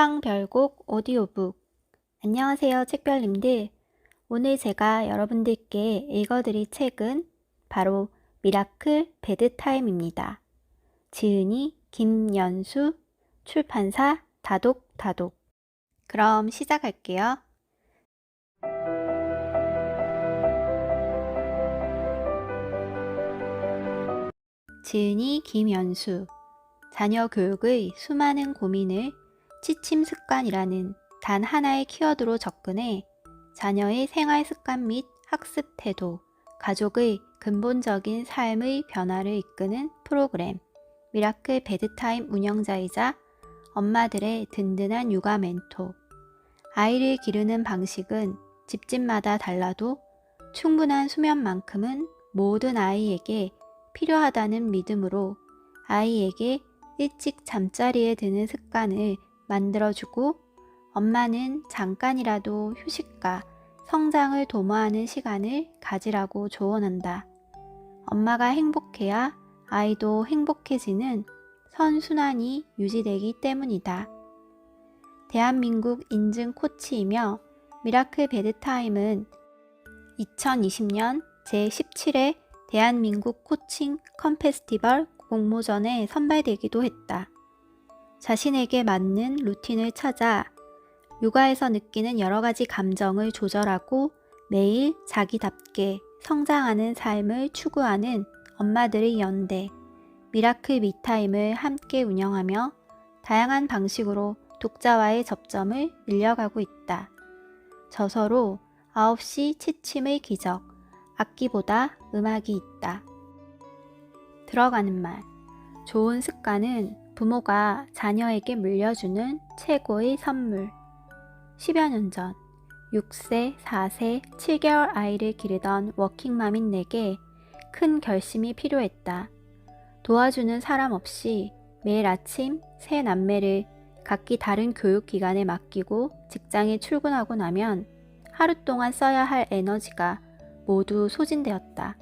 책방 별곡 오디오북 안녕하세요 책별님들 오늘 제가 여러분들께 읽어드릴 책은 바로 미라클 베드타임입니다. 지은이 김연수 출판사 다독다독 그럼 시작할게요. 지은이 김연수 자녀 교육의 수많은 고민을 취침 습관이라는 단 하나의 키워드로 접근해 자녀의 생활 습관 및 학습 태도, 가족의 근본적인 삶의 변화를 이끄는 프로그램 미라클 베드타임 운영자이자 엄마들의 든든한 육아 멘토. 아이를 기르는 방식은 집집마다 달라도 충분한 수면만큼은 모든 아이에게 필요하다는 믿음으로 아이에게 일찍 잠자리에 드는 습관을 만들어주고 엄마는 잠깐이라도 휴식과 성장을 도모하는 시간을 가지라고 조언한다. 엄마가 행복해야 아이도 행복해지는 선순환이 유지되기 때문이다. 대한민국 인증 코치이며 미라클 베드타임은 2020년 제17회 대한민국 코칭 컴페스티벌 공모전에 선발되기도 했다. 자신에게 맞는 루틴을 찾아 육아에서 느끼는 여러 가지 감정을 조절하고 매일 자기답게 성장하는 삶을 추구하는 엄마들의 연대 미라클 미타임을 함께 운영하며 다양한 방식으로 독자와의 접점을 늘려가고 있다. 저서로 9시 취침의 기적, 악기보다 음악이 있다. 들어가는 말. 좋은 습관은 부모가 자녀에게 물려주는 최고의 선물. 10여 년 전, 6세, 4세, 7개월 아이를 기르던 워킹맘인 내게 큰 결심이 필요했다. 도와주는 사람 없이 매일 아침 세 남매를 각기 다른 교육기관에 맡기고 직장에 출근하고 나면 하루 동안 써야 할 에너지가 모두 소진되었다.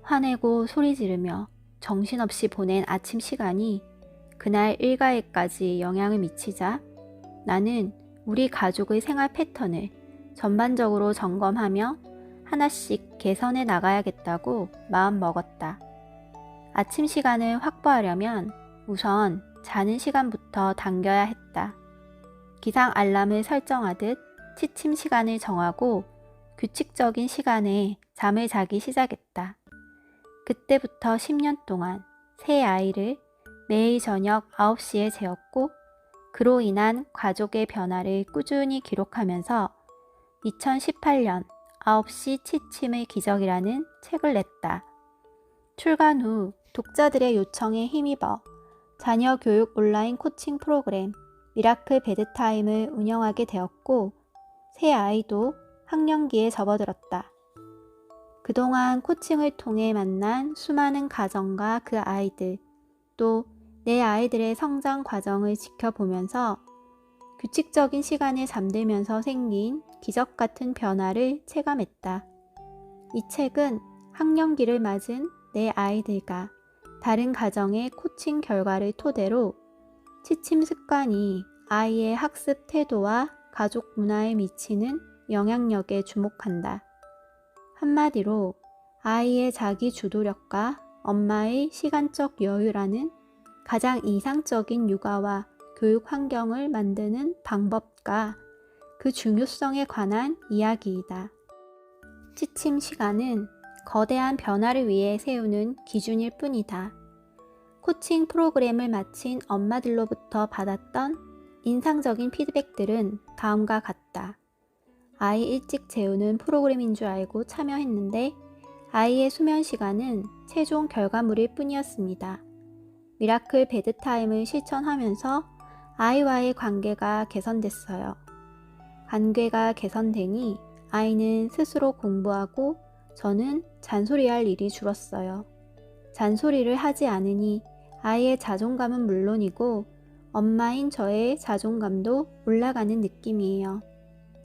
화내고 소리 지르며 정신없이 보낸 아침 시간이 그날 일과에까지 영향을 미치자 나는 우리 가족의 생활 패턴을 전반적으로 점검하며 하나씩 개선해 나가야겠다고 마음 먹었다. 아침 시간을 확보하려면 우선 자는 시간부터 당겨야 했다. 기상 알람을 설정하듯 취침 시간을 정하고 규칙적인 시간에 잠을 자기 시작했다. 그때부터 10년 동안 새 아이를 매일 저녁 9시에 재웠고 그로 인한 가족의 변화를 꾸준히 기록하면서 2018년 9시 취침의 기적이라는 책을 냈다. 출간 후 독자들의 요청에 힘입어 자녀 교육 온라인 코칭 프로그램 미라클 베드타임을 운영하게 되었고 새 아이도 학령기에 접어들었다. 그동안 코칭을 통해 만난 수많은 가정과 그 아이들, 또 내 아이들의 성장 과정을 지켜보면서 규칙적인 시간에 잠들면서 생긴 기적 같은 변화를 체감했다. 이 책은 학령기를 맞은 내 아이들과 다른 가정의 코칭 결과를 토대로 취침 습관이 아이의 학습 태도와 가족 문화에 미치는 영향력에 주목한다. 한마디로 아이의 자기 주도력과 엄마의 시간적 여유라는 가장 이상적인 육아와 교육 환경을 만드는 방법과 그 중요성에 관한 이야기이다. 취침 시간은 거대한 변화를 위해 세우는 기준일 뿐이다. 코칭 프로그램을 마친 엄마들로부터 받았던 인상적인 피드백들은 다음과 같다. 아이 일찍 재우는 프로그램인 줄 알고 참여했는데 아이의 수면 시간은 최종 결과물일 뿐이었습니다. 미라클 베드타임을 실천하면서 아이와의 관계가 개선됐어요. 관계가 개선되니 아이는 스스로 공부하고 저는 잔소리할 일이 줄었어요. 잔소리를 하지 않으니 아이의 자존감은 물론이고 엄마인 저의 자존감도 올라가는 느낌이에요.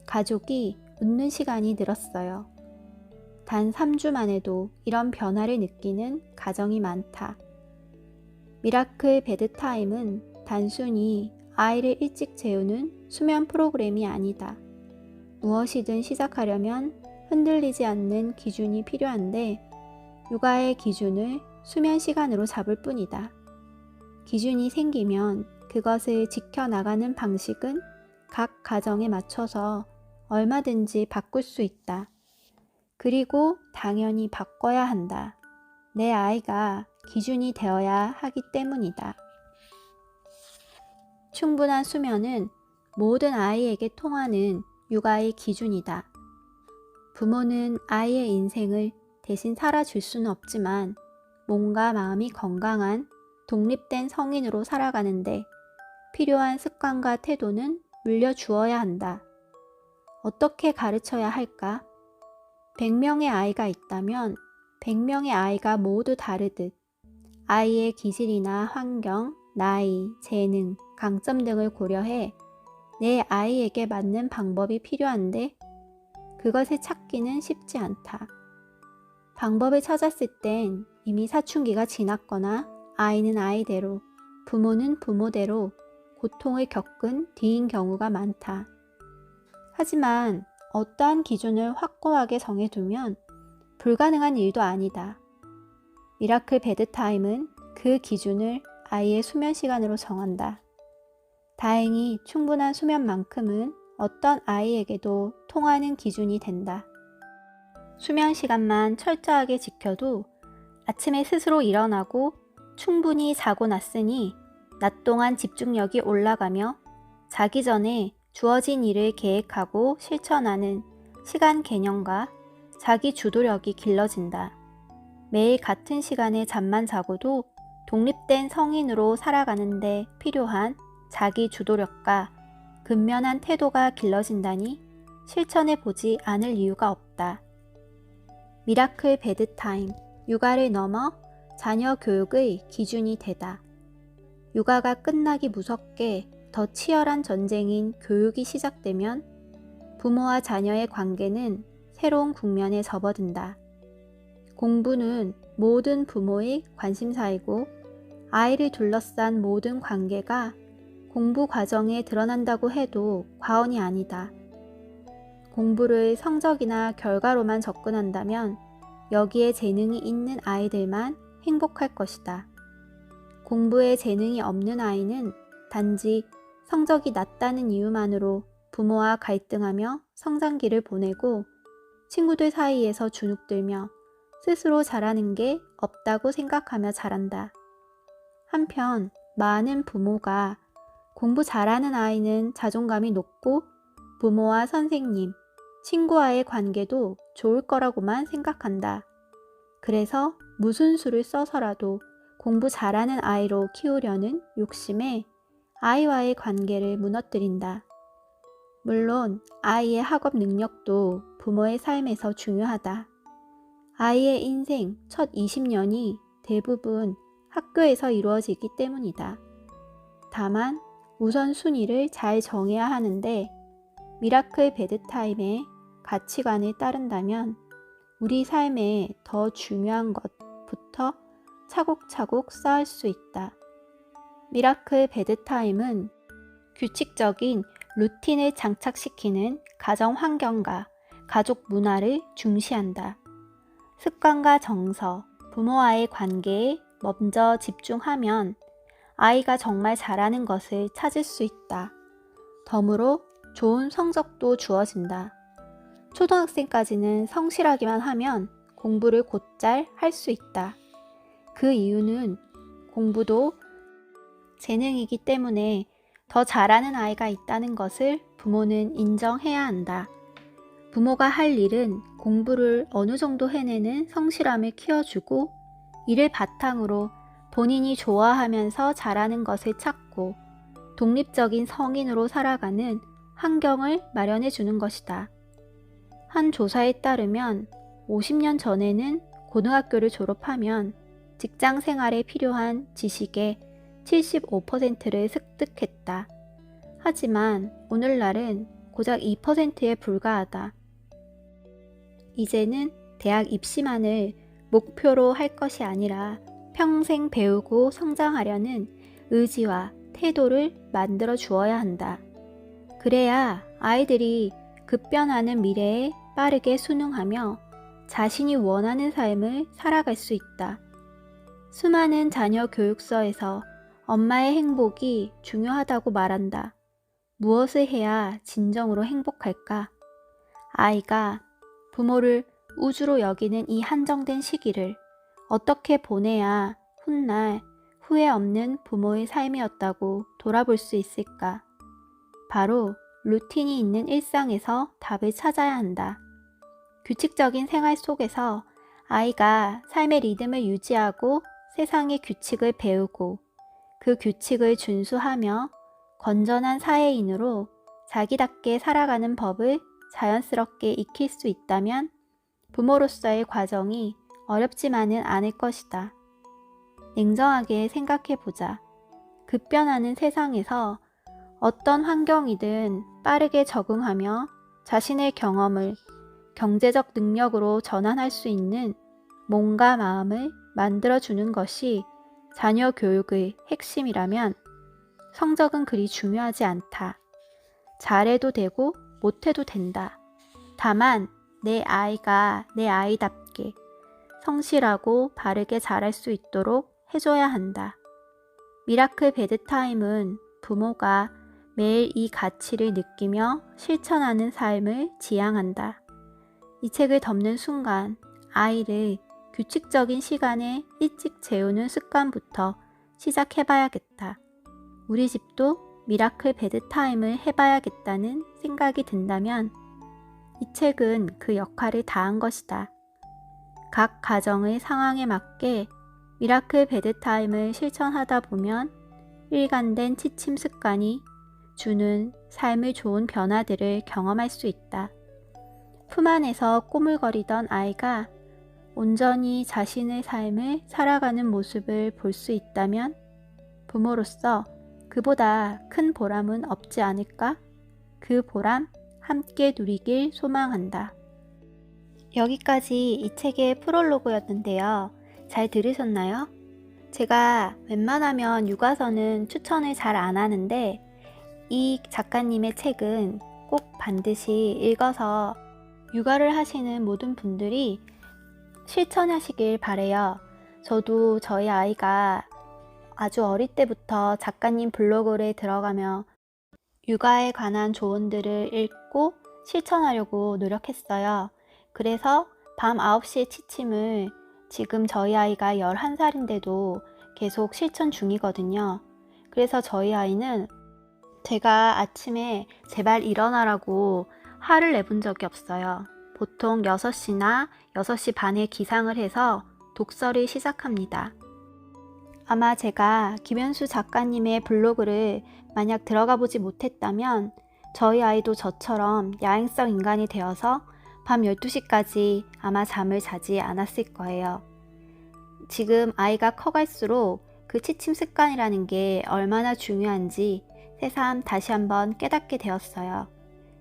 가족이 웃는 시간이 늘었어요. 단 3주 만에도 이런 변화를 느끼는 가정이 많다. 미라클 베드타임은 단순히 아이를 일찍 재우는 수면 프로그램이 아니다. 무엇이든 시작하려면 흔들리지 않는 기준이 필요한데 육아의 기준을 수면 시간으로 잡을 뿐이다. 기준이 생기면 그것을 지켜나가는 방식은 각 가정에 맞춰서 얼마든지 바꿀 수 있다. 그리고 당연히 바꿔야 한다. 내 아이가 기준이 되어야 하기 때문이다. 충분한 수면은 모든 아이에게 통하는 육아의 기준이다. 부모는 아이의 인생을 대신 살아줄 수는 없지만 몸과 마음이 건강한 독립된 성인으로 살아가는데 필요한 습관과 태도는 물려주어야 한다. 어떻게 가르쳐야 할까? 100명의 아이가 있다면 100명의 아이가 모두 다르듯 아이의 기질이나 환경, 나이, 재능, 강점 등을 고려해 내 아이에게 맞는 방법이 필요한데 그것을 찾기는 쉽지 않다. 방법을 찾았을 땐 이미 사춘기가 지났거나 아이는 아이대로, 부모는 부모대로 고통을 겪은 뒤인 경우가 많다. 하지만 어떠한 기준을 확고하게 정해두면 불가능한 일도 아니다. 미라클 베드타임은 그 기준을 아이의 수면 시간으로 정한다. 다행히 충분한 수면만큼은 어떤 아이에게도 통하는 기준이 된다. 수면 시간만 철저하게 지켜도 아침에 스스로 일어나고 충분히 자고 났으니 낮 동안 집중력이 올라가며 자기 전에 주어진 일을 계획하고 실천하는 시간 개념과 자기 주도력이 길러진다. 매일 같은 시간에 잠만 자고도 독립된 성인으로 살아가는데 필요한 자기 주도력과 근면한 태도가 길러진다니 실천해 보지 않을 이유가 없다. 미라클 베드타임, 육아를 넘어 자녀 교육의 기준이 되다. 육아가 끝나기 무섭게 더 치열한 전쟁인 교육이 시작되면 부모와 자녀의 관계는 새로운 국면에 접어든다. 공부는 모든 부모의 관심사이고 아이를 둘러싼 모든 관계가 공부 과정에 드러난다고 해도 과언이 아니다. 공부를 성적이나 결과로만 접근한다면 여기에 재능이 있는 아이들만 행복할 것이다. 공부에 재능이 없는 아이는 단지 성적이 낮다는 이유만으로 부모와 갈등하며 성장기를 보내고 친구들 사이에서 주눅들며 스스로 잘하는 게 없다고 생각하며 자란다. 한편 많은 부모가 공부 잘하는 아이는 자존감이 높고 부모와 선생님, 친구와의 관계도 좋을 거라고만 생각한다. 그래서 무슨 수를 써서라도 공부 잘하는 아이로 키우려는 욕심에 아이와의 관계를 무너뜨린다. 물론 아이의 학업 능력도 부모의 삶에서 중요하다. 아이의 인생 첫 20년이 대부분 학교에서 이루어지기 때문이다. 다만 우선순위를 잘 정해야 하는데 미라클 베드타임의 가치관을 따른다면 우리 삶에 더 중요한 것부터 차곡차곡 쌓을 수 있다. 미라클 베드타임은 규칙적인 루틴을 장착시키는 가정 환경과 가족 문화를 중시한다. 습관과 정서, 부모와의 관계에 먼저 집중하면 아이가 정말 잘하는 것을 찾을 수 있다. 덤으로 좋은 성적도 주어진다. 초등학생까지는 성실하기만 하면 공부를 곧잘 할 수 있다. 그 이유는 공부도 재능이기 때문에 더 잘하는 아이가 있다는 것을 부모는 인정해야 한다. 부모가 할 일은 공부를 어느 정도 해내는 성실함을 키워주고 이를 바탕으로 본인이 좋아하면서 잘하는 것을 찾고 독립적인 성인으로 살아가는 환경을 마련해 주는 것이다. 한 조사에 따르면 50년 전에는 고등학교를 졸업하면 직장 생활에 필요한 지식의 75%를 습득했다. 하지만 오늘날은 고작 2%에 불과하다. 이제는 대학 입시만을 목표로 할 것이 아니라 평생 배우고 성장하려는 의지와 태도를 만들어 주어야 한다. 그래야 아이들이 급변하는 미래에 빠르게 순응하며 자신이 원하는 삶을 살아갈 수 있다. 수많은 자녀 교육서에서 엄마의 행복이 중요하다고 말한다. 무엇을 해야 진정으로 행복할까? 아이가 부모를 우주로 여기는 이 한정된 시기를 어떻게 보내야 훗날 후회 없는 부모의 삶이었다고 돌아볼 수 있을까? 바로 루틴이 있는 일상에서 답을 찾아야 한다. 규칙적인 생활 속에서 아이가 삶의 리듬을 유지하고 세상의 규칙을 배우고 그 규칙을 준수하며 건전한 사회인으로 자기답게 살아가는 법을 자연스럽게 익힐 수 있다면 부모로서의 과정이 어렵지만은 않을 것이다. 냉정하게 생각해 보자. 급변하는 세상에서 어떤 환경이든 빠르게 적응하며 자신의 경험을 경제적 능력으로 전환할 수 있는 몸과 마음을 만들어주는 것이 자녀 교육의 핵심이라면 성적은 그리 중요하지 않다. 잘해도 되고 못해도 된다. 다만 내 아이가 내 아이답게 성실하고 바르게 자랄 수 있도록 해줘야 한다. 미라클 베드타임은 부모가 매일 이 가치를 느끼며 실천하는 삶을 지향한다. 이 책을 덮는 순간 아이를 규칙적인 시간에 일찍 재우는 습관부터 시작해봐야겠다. 우리 집도 미라클 베드타임을 해봐야겠다는 생각이 든다면 이 책은 그 역할을 다한 것이다. 각 가정의 상황에 맞게 미라클 베드타임을 실천하다 보면 일관된 취침 습관이 주는 삶의 좋은 변화들을 경험할 수 있다. 품 안에서 꼬물거리던 아이가 온전히 자신의 삶을 살아가는 모습을 볼 수 있다면 부모로서 그보다 큰 보람은 없지 않을까? 그 보람 함께 누리길 소망한다. 여기까지 이 책의 프롤로그였는데요. 잘 들으셨나요? 제가 웬만하면 육아서는 추천을 잘 안 하는데 이 작가님의 책은 꼭 반드시 읽어서 육아를 하시는 모든 분들이 실천하시길 바래요. 저도 저희 아이가 아주 어릴 때부터 작가님 블로그에 들어가며 육아에 관한 조언들을 읽고 실천하려고 노력했어요. 그래서 밤 9시에 취침을 지금 저희 아이가 11살인데도 계속 실천 중이거든요. 그래서 저희 아이는 제가 아침에 제발 일어나라고 화를 내본 적이 없어요. 보통 6시나 6시 반에 기상을 해서 독서를 시작합니다. 아마 제가 김현수 작가님의 블로그를 만약 들어가 보지 못했다면 저희 아이도 저처럼 야행성 인간이 되어서 밤 12시까지 아마 잠을 자지 않았을 거예요. 지금 아이가 커갈수록 그 취침 습관이라는 게 얼마나 중요한지 새삼 다시 한번 깨닫게 되었어요.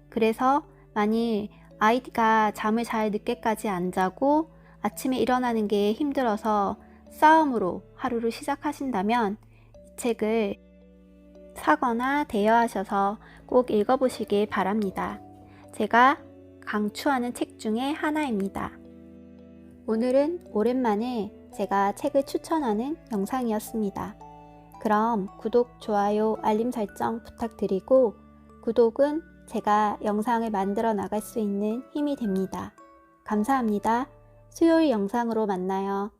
그래서 만일 아이가 잠을 잘 늦게까지 안 자고 아침에 일어나는 게 힘들어서 싸움으로 하루를 시작하신다면 이 책을 사거나 대여하셔서 꼭 읽어보시길 바랍니다. 제가 강추하는 책 중에 하나입니다. 오늘은 오랜만에 제가 책을 추천하는 영상이었습니다. 그럼 구독, 좋아요, 알림 설정 부탁드리고 구독은 제가 영상을 만들어 나갈 수 있는 힘이 됩니다. 감사합니다. 수요일 영상으로 만나요.